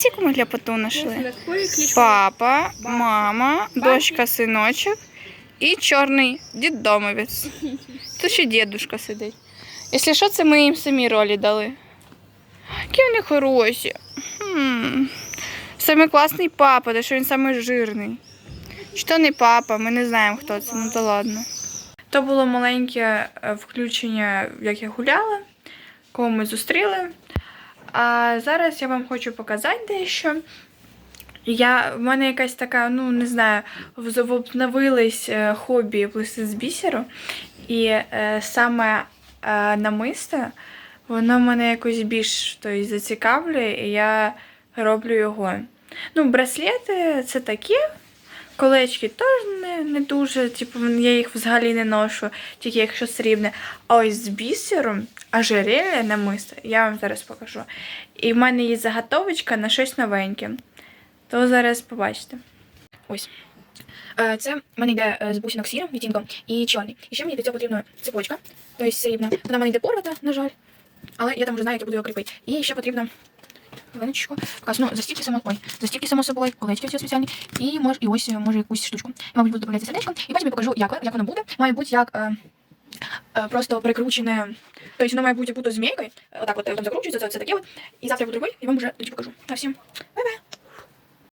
Скільки ми ляпоту знайшли? Такої. Папа, мама, дочка, синочок і чорний діддомовець. Тут ще дідушка сидить. Якщо що, це ми їм самі ролі дали. Які вони хороші. Хм. Саме класний папа, де що він самий жирний. Чи то не папа, ми не знаємо, хто це, ну то ладно. То було маленьке е, включення, як я гуляла, кого ми зустріли. А зараз я вам хочу показати дещо. Я, в мене якась така, ну не знаю, обновились е, хобі плести з бісеру. І е, саме е, намисто, воно мене якось більш тобто, зацікавлює, і я роблю його. Ну, браслети це таке. Колечки теж не, дуже, типу, я їх взагалі не ношу, тільки якщо срібне. А ось з бісером, ожерелье намисто, я вам зараз покажу. І в мене є заготовочка на щось новеньке. То зараз побачите. Ось. Е, Це в мене йде е, з бусинок сірим відтінком і чорний. І ще мені для цього потрібна цепочка, тобто срібна. Вона в мене йде порвата, на жаль. Але я там вже знаю, як я буду його кріпити. І ще потрібно Покажу. Ну, застіпки само, ой, застільки само собою, колечки всі спеціальні. І може, і ось е, може якусь штучку. Мабуть, буду додавати сердечко, І потім я покажу, як, як воно буде. Має бути як е, е, просто прикручене. Тобто воно має бути бути змійкою. Отак от вот там закручується, це, це таке от. І завтра я буду другой, і вам вже тоді покажу. А бай-бай!